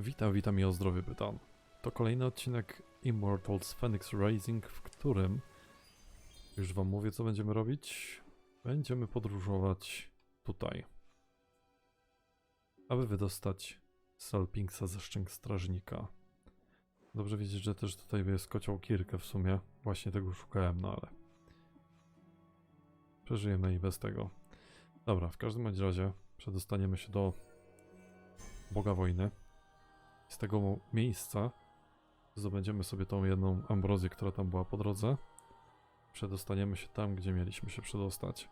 Witam, witam i o zdrowie pytam. To kolejny odcinek Immortals Phoenix Rising, w którym już wam mówię co będziemy robić. Będziemy podróżować tutaj. Aby wydostać Salpinksa ze szczęk strażnika. Dobrze wiedzieć, że też tutaj jest kocioł Kirkę w sumie. Właśnie tego szukałem, no ale... Przeżyjemy i bez tego. Dobra, w każdym razie przedostaniemy się do Boga Wojny. Z tego miejsca zdobędziemy sobie tą jedną ambrozję, która tam była po drodze. Przedostaniemy się tam, gdzie mieliśmy się przedostać.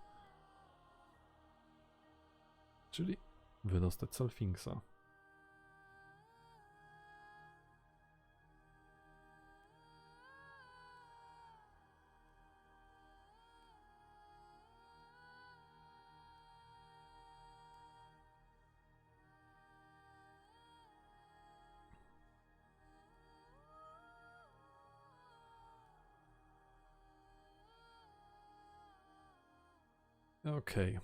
Czyli wydostać Selfinksa. Okej.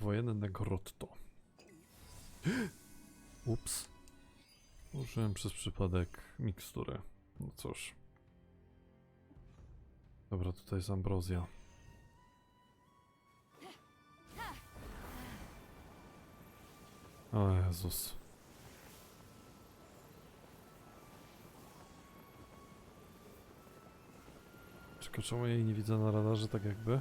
Wojenne grotto. Ups. Użyłem przez przypadek mikstury. No cóż. Dobra, tutaj jest ambrozja. O Jezus. Czekaj, czemu jej nie widzę na radarze tak jakby?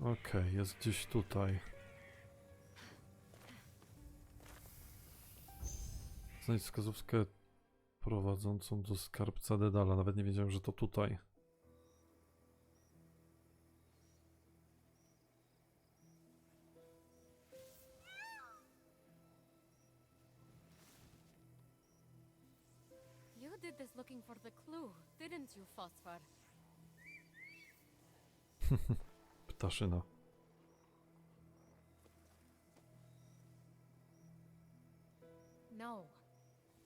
Okej, jest gdzieś tutaj. Znajdź wskazówkę prowadzącą do skarbca Dedala. Nawet nie wiedziałem, że to tutaj. You, Phosphor? Ptaszyna. No.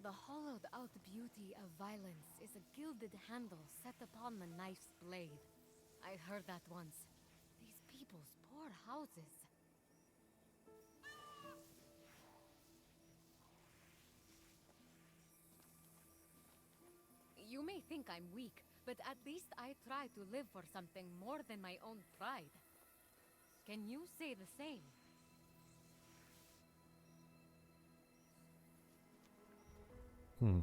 The hollowed out beauty of violence is a gilded handle set upon the knife's blade. I heard that once. These people's poor houses. You may think I'm weak, but at least I try to live for something more than my own pride. Can you say the same? Hmm.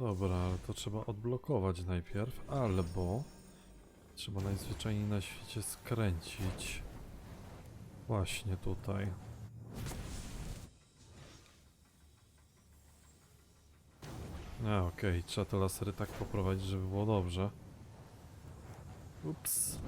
Dobra, ale to trzeba odblokować najpierw, albo trzeba najzwyczajniej na świecie skręcić. Właśnie tutaj. A, okej, trzeba te lasery tak poprowadzić, żeby było dobrze. Ups.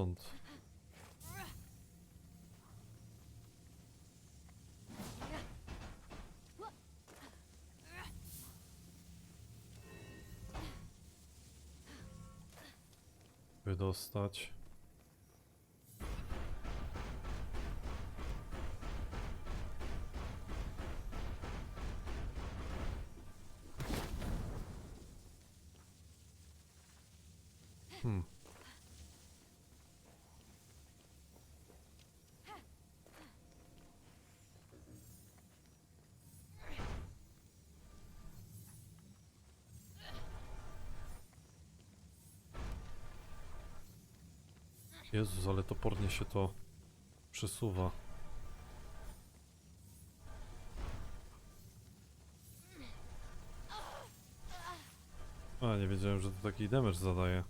Stąd? Wydostać. Hmm. Jezus, ale topornie się to przesuwa. A, nie wiedziałem, że to taki damage zadaje.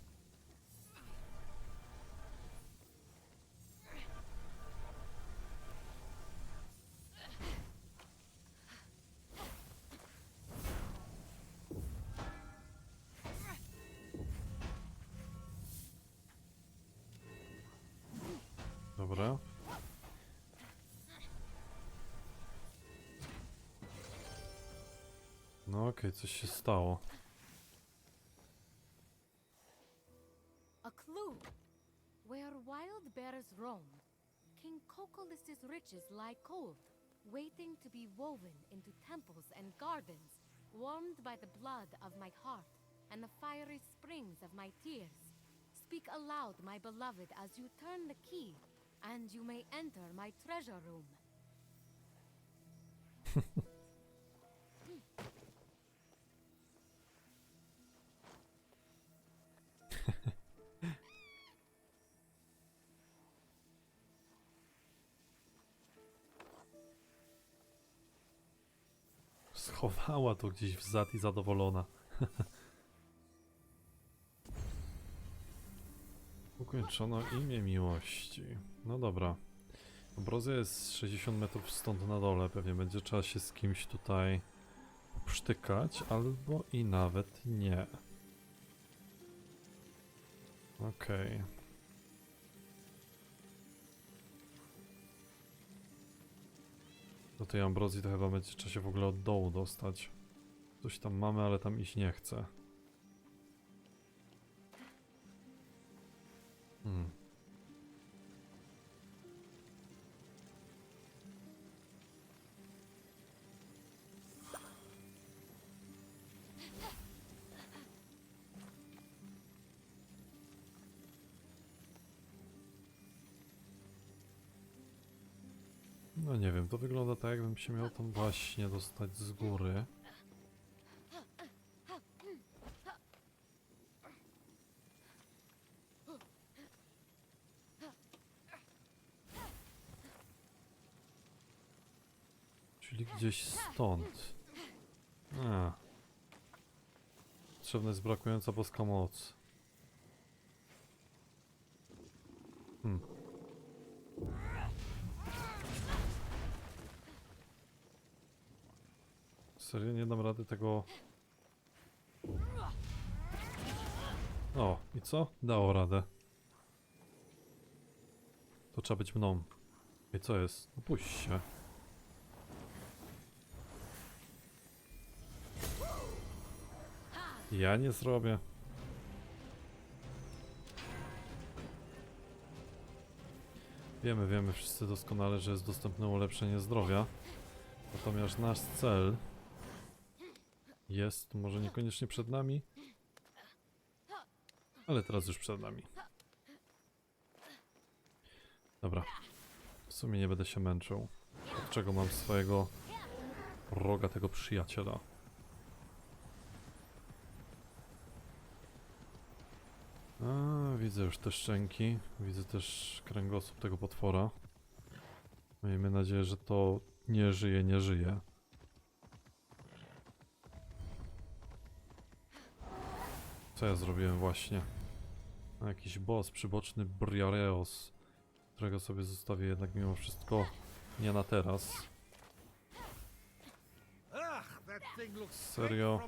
Okej, coś się stało. A clue. Where wild bears roam, King Cocolus's riches lie cold, waiting to be woven into temples and gardens, warmed by the blood of my heart and the fiery springs of my tears. Speak aloud, my beloved, as you turn the key, and you may enter my treasure room. Schowała to gdzieś w zad i zadowolona. Ukończono imię miłości. No dobra. Obrozja jest 60 metrów stąd na dole. Pewnie będzie trzeba się z kimś tutaj psztykać, albo i nawet nie. Okej. Do tej ambrozji to chyba będzie trzeba się w ogóle od dołu dostać. Coś tam mamy, ale tam iść nie chcę. Hmm. Nie wiem, to wygląda tak jakbym się miał tam właśnie dostać z góry. Czyli gdzieś stąd. A. Potrzebna jest brakująca boska moc. Hmm. Serio nie dam rady tego. O, i co? Dało radę. To trzeba być mną. I co jest? No puść się. Ja nie zrobię. Wiemy, wiemy wszyscy doskonale, że jest dostępne ulepszenie zdrowia. Natomiast nasz cel jest może niekoniecznie przed nami, ale teraz już przed nami. Dobra. W sumie nie będę się męczył. Od czego mam swojego roga tego przyjaciela? A, widzę już te szczęki. Widzę też kręgosłup tego potwora. Miejmy nadzieję, że to nie żyje, nie żyje. Co ja zrobiłem właśnie? A, Jakiś boss, przyboczny Briareos, którego sobie zostawię jednak mimo wszystko nie na teraz. Serio?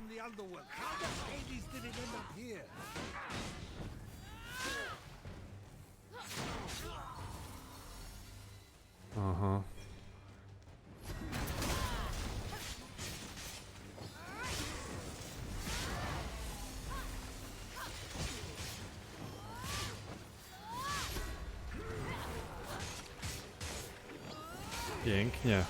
straight Pięknie.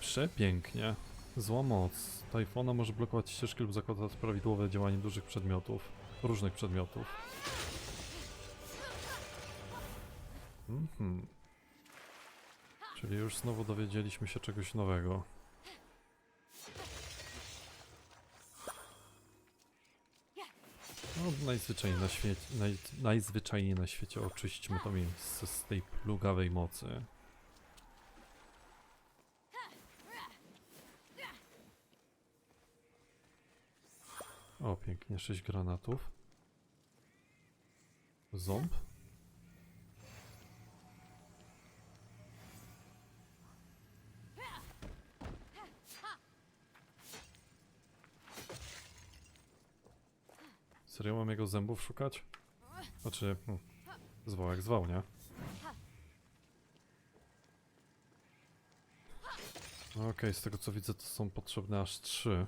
Przepięknie. Zła moc. Tajfona może blokować ścieżki lub zakładać prawidłowe działanie dużych przedmiotów. Różnych przedmiotów. Mhm. Czyli już znowu dowiedzieliśmy się czegoś nowego. No, najzwyczajniej na świecie, naj, najzwyczajniej na świecie oczyśćmy to miejsce z tej plugawej mocy. O, pięknie, sześć granatów. Ząb. Serio mam jego zębów szukać? Znaczy, hmm, zwał jak zwał, nie? Okej, z tego co widzę to są potrzebne aż trzy.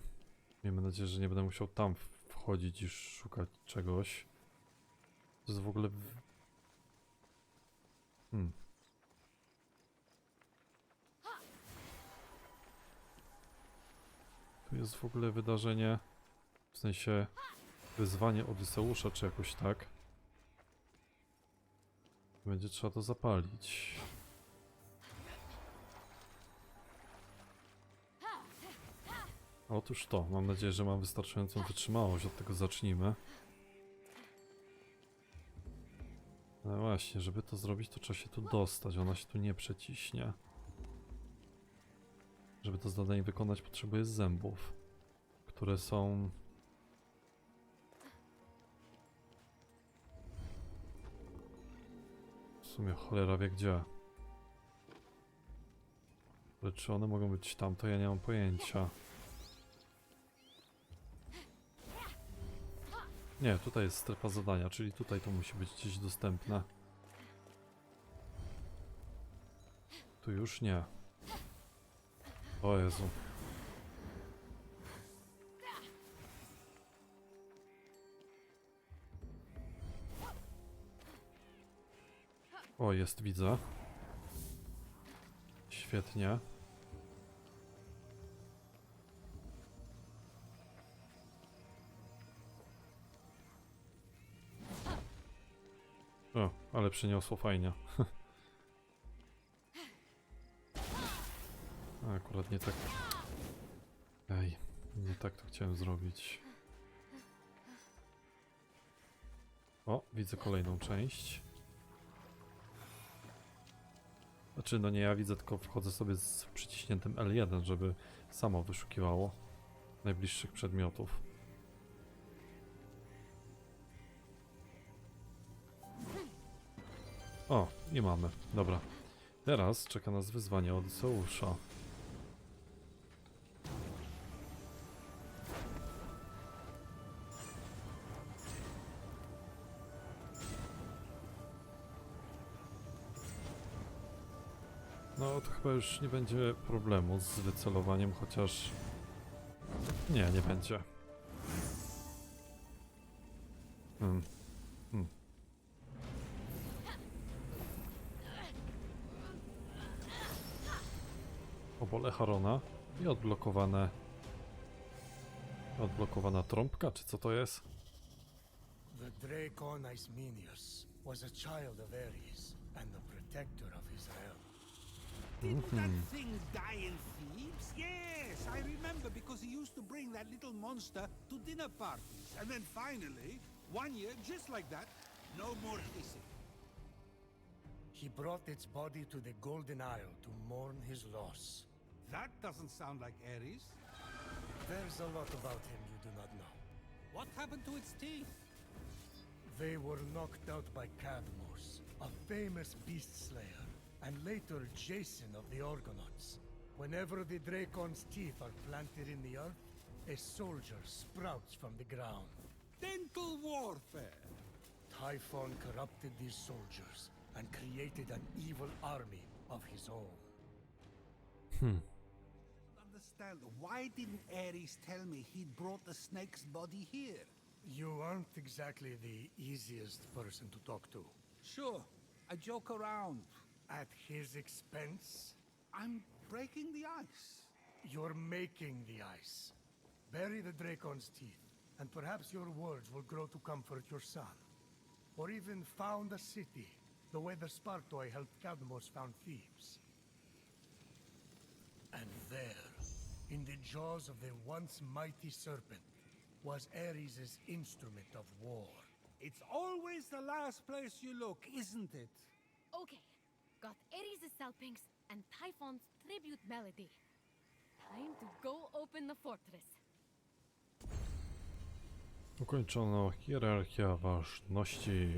Miejmy nadzieję, że nie będę musiał tam wchodzić i szukać czegoś. To jest w ogóle... Hmm. Tu jest w ogóle wydarzenie, w sensie wyzwanie Odyseusza, czy jakoś tak. Będzie trzeba to zapalić. Otóż to, mam nadzieję, że mam wystarczającą wytrzymałość, od tego zacznijmy. No właśnie, żeby to zrobić, to trzeba się tu dostać, ona się tu nie przeciśnie. Żeby to zadanie wykonać, potrzebuję zębów, które są... sumie cholera wie gdzie. Ale czy one mogą być tam, to ja nie mam pojęcia. Nie, tutaj jest strefa zadania, czyli tutaj to musi być gdzieś dostępne. Tu już nie. O Jezu. O, jest, widzę. Świetnie. O, ale przyniosło fajnie. Akurat nie tak. Ej, nie tak to chciałem zrobić. O, widzę kolejną część. Znaczy, no nie ja widzę, tylko wchodzę sobie z przyciśniętym L1, żeby samo wyszukiwało najbliższych przedmiotów. O, i mamy. Dobra. Teraz czeka nas wyzwanie Odyseusza. Chyba już nie będzie problemu z wycelowaniem, chociaż... Nie, nie będzie. Hmm. Hmm. Obole Harona i odblokowane... Odblokowana trąbka, czy co to jest? The Dracon Ismenius was a child of Ares and the protector of his Didn't Mhm. that thing die in Thebes? Yes, I remember because he used to bring that little monster to dinner parties. And then finally, one year, just like that, no more hissing. He brought its body to the Golden Isle to mourn his loss. That doesn't sound like Ares. There's a lot about him you do not know. What happened to its teeth? They were knocked out by Cadmus, a famous beast slayer, and later Jason of the Argonauts. Whenever the Dracon's teeth are planted in the earth, a soldier sprouts from the ground. Dental warfare. Typhon corrupted these soldiers and created an evil army of his own. Hmm. Understand, why didn't Ares tell me he'd brought the snake's body here? You aren't exactly the easiest person to talk to. Sure, I joke around. At his expense, I'm breaking the ice. you're making the ice. Bury the Dracon's teeth, and perhaps your words will grow to comfort your son. Or even found a city, the way the Spartoi helped Cadmus found Thebes. And there, in the jaws of the once mighty serpent, was Ares' instrument of war. It's always the last place you look, isn't it? Okay, got Ares' Salpinx and Typhon's tribute melody. Time to go open the fortress. Ukończono hierarchia ważności.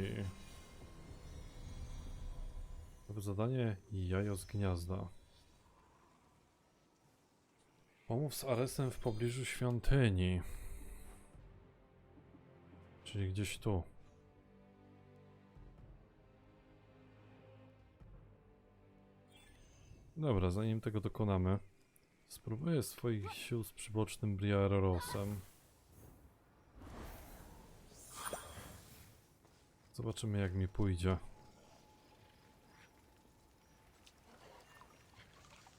Zadanie jajo z gniazda. Pomów z Aresem w pobliżu świątyni. Czyli gdzieś tu. Dobra, zanim tego dokonamy, spróbuję swoich sił z przybocznym Briarosem. Zobaczymy jak mi pójdzie.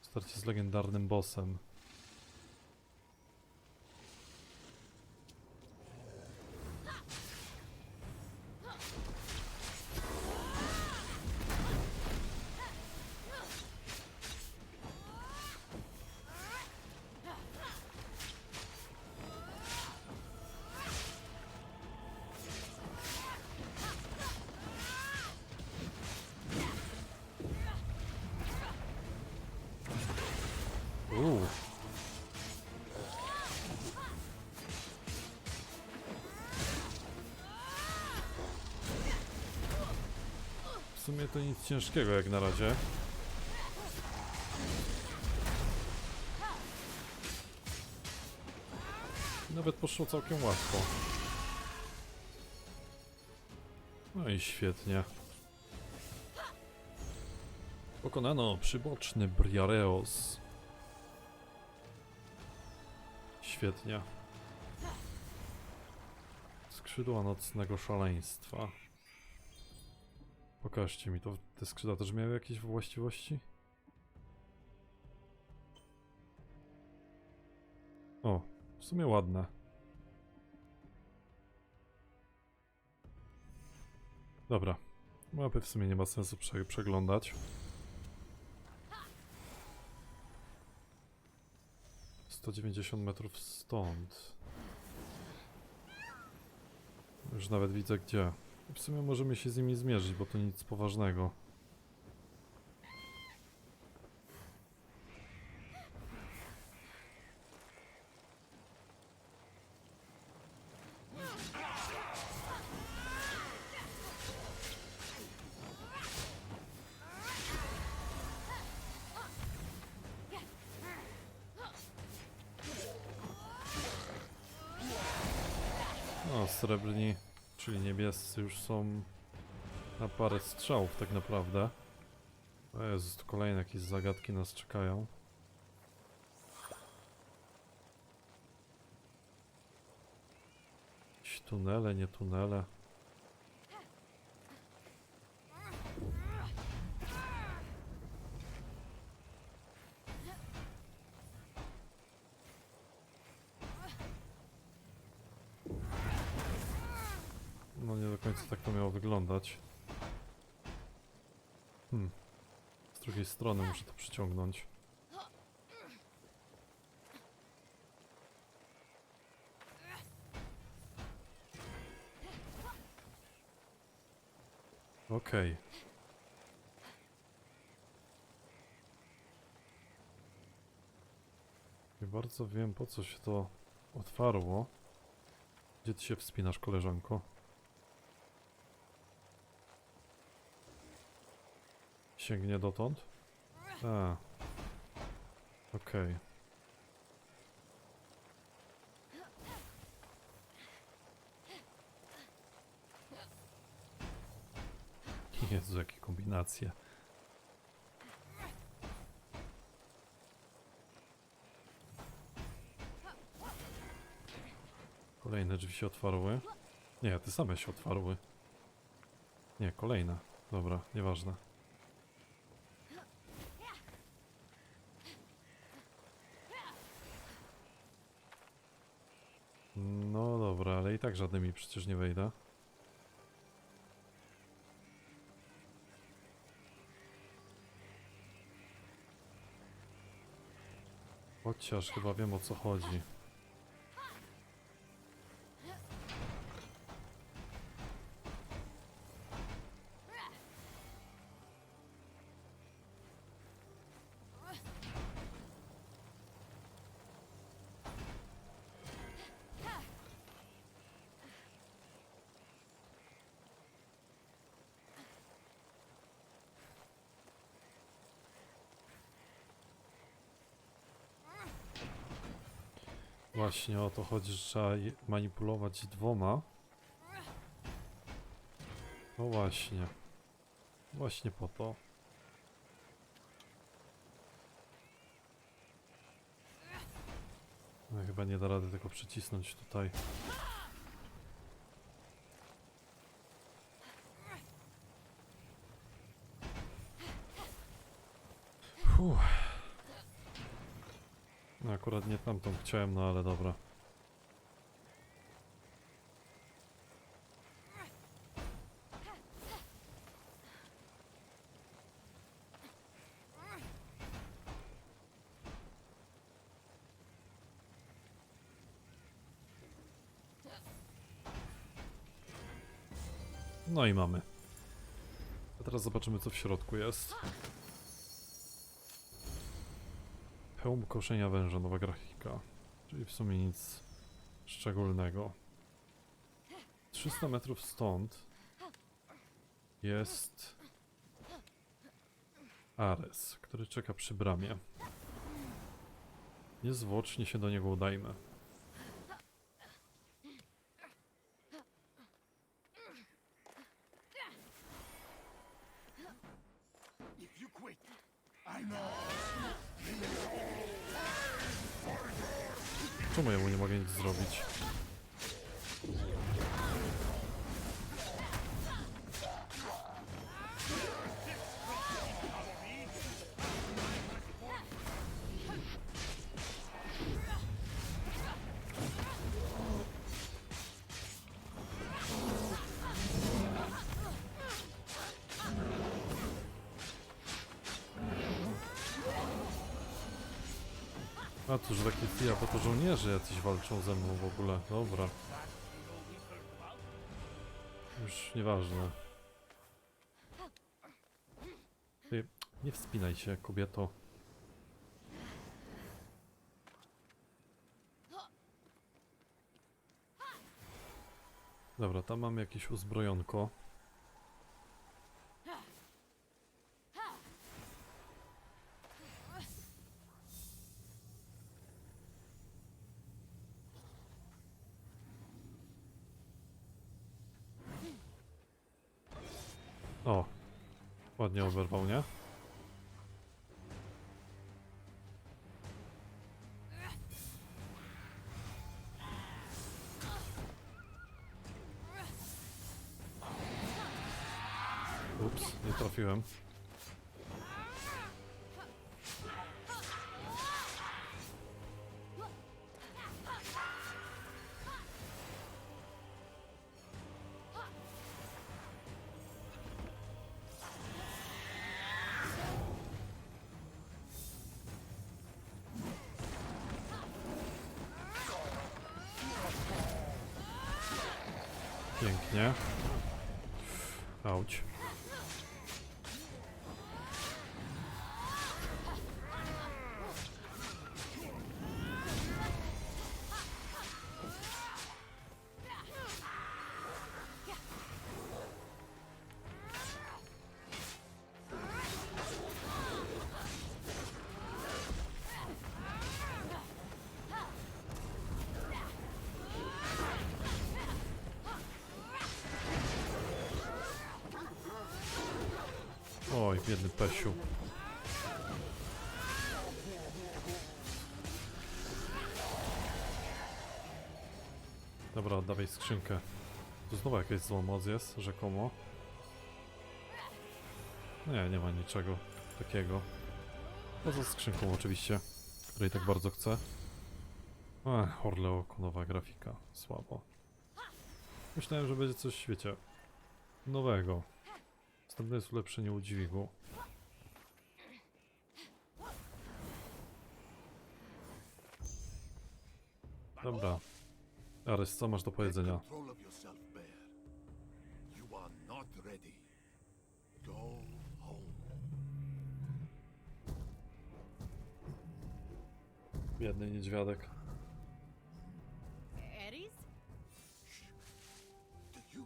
Starcie z legendarnym bossem. Ciężkiego jak na razie. Nawet poszło całkiem łatwo. No i świetnie. Pokonano przyboczny Briareos. Świetnie. Skrzydła nocnego szaleństwa. Pokażcie mi to. Te skrzydła też miały jakieś właściwości? O, w sumie ładne. Dobra. Mapy w sumie nie ma sensu prze przeglądać. 190 metrów stąd. Już nawet widzę gdzie. W sumie możemy się z nimi zmierzyć, bo to nic poważnego. Są na parę strzałów tak naprawdę. O Jezus, tu kolejne jakieś zagadki nas czekają. Jakieś tunele, nie tunele. Końca tak to miało wyglądać. Hmm. Z drugiej strony muszę to przyciągnąć. Okej. Nie bardzo wiem po co się to otwarło. Gdzie ty się wspinasz, koleżanko? Sięgnie dotąd? A. Okej. Jezu, jakie kombinacje. Kolejne drzwi się otwarły. Nie, te same się otwarły. Nie, kolejne. Dobra, nieważne. No dobra, ale i tak żadnymi przecież nie wejdę. Chociaż chyba wiem o co chodzi. Właśnie o to chodzi, że trzeba manipulować dwoma. No właśnie. Właśnie po to. No, chyba nie da rady tego przycisnąć tutaj. No akurat nie tamtą chciałem, no ale dobra. No i mamy. A teraz zobaczymy co w środku jest. Hełm koszenia węża, nowa grafika. Czyli w sumie nic szczególnego. 300 metrów stąd jest Ares, który czeka przy bramie. Niezwłocznie się do niego udajmy. If you quit, I know. Czemu ja mu nie mogę nic zrobić? A że takie chwila, bo to żołnierze jacyś walczą ze mną w ogóle. Dobra. Już nieważne. Ty, nie wspinaj się, kobieto. Dobra, tam mamy jakieś uzbrojonko. O, ładnie oberwał, nie? Ups, nie trafiłem. Pięknie. Auć. Skrzynkę. Tu znowu jakaś zła moc jest, rzekomo. Nie, nie ma niczego takiego. Poza skrzynką oczywiście, której tak bardzo chcę. Ech, Orleoko, nowa grafika. Słabo. Myślałem, że będzie coś, wiecie, nowego. Następne jest ulepszenie udźwigu. Dobra. Ares, co masz do powiedzenia? Biedny niedźwiadek. Ares? Do you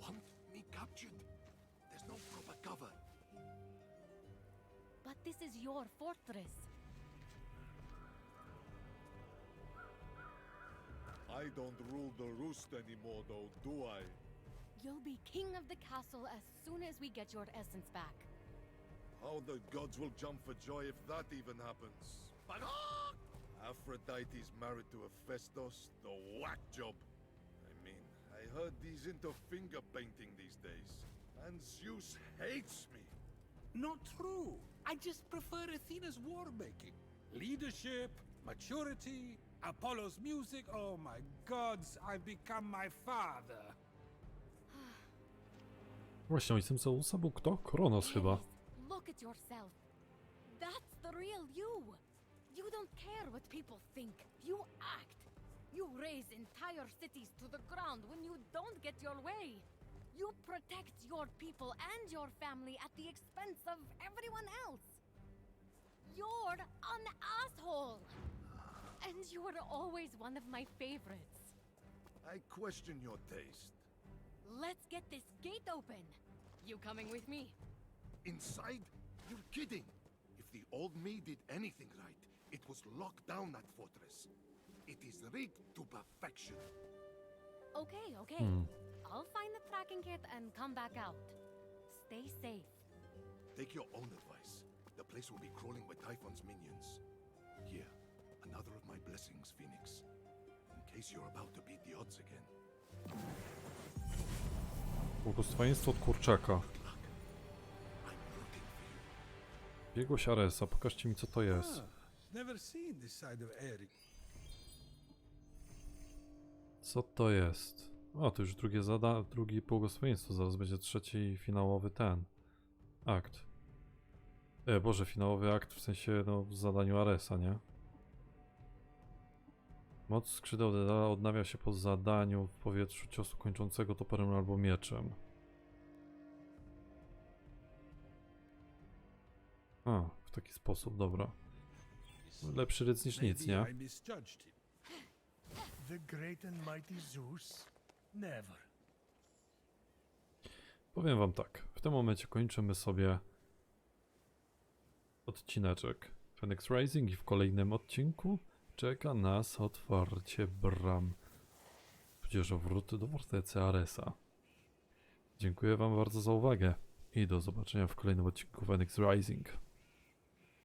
want me captured? There's no proper cover. But this is your fortress. I don't rule the roost anymore, though, do I? You'll be king of the castle as soon as we get your essence back. How the gods will jump for joy if that even happens. But! Aphrodite's married to Hephaestus, the whack job. I mean, I heard he's into finger painting these days. And Zeus hates me. Not true. I just prefer Athena's war making. Leadership, maturity, Apollo's music. Oh my gods, I've become my father. Właśnie ojcem Zeusa był kto? Kronos chyba. Ares, Look at yourself. That's the real you. You don't care what people think. You act. You raise entire cities to the ground when you don't get your way. You protect your people and your family at the expense of everyone else. You're an asshole. And you were always one of my favorites. I question your taste. Let's get this gate open. You coming with me? Inside? You're kidding. If the old me did anything right, it was lock down that fortress. It is rigged to perfection. Okay, okay. Hmm. I'll find the tracking kit and come back out. Stay safe. Take your own advice. The place will be crawling with Typhon's minions. Another of my blessings, Phoenix. In case you're about to beat the odds again. Błogosławieństwo od kurczaka. Biegłość Aresa, pokażcie mi co to jest. Ah, never seen this side of Eric. Co to jest? O, to już drugie zada, drugi błogosławieństwo, zaraz będzie trzeci i finałowy ten. Akt. E, Boże, finałowy akt w sensie, no, w zadaniu Aresa, nie? Moc skrzydeł Dedala odnawia się po zadaniu w powietrzu ciosu kończącego toporem albo mieczem. A, w taki sposób, dobra. Lepszy ryc niż nic, nie? Powiem wam tak, w tym momencie kończymy sobie odcineczek Phoenix Rising i w kolejnym odcinku czeka nas otwarcie bram, wrót do fortecy Aresa. Dziękuję wam bardzo za uwagę i do zobaczenia w kolejnym odcinku Phoenix Rising.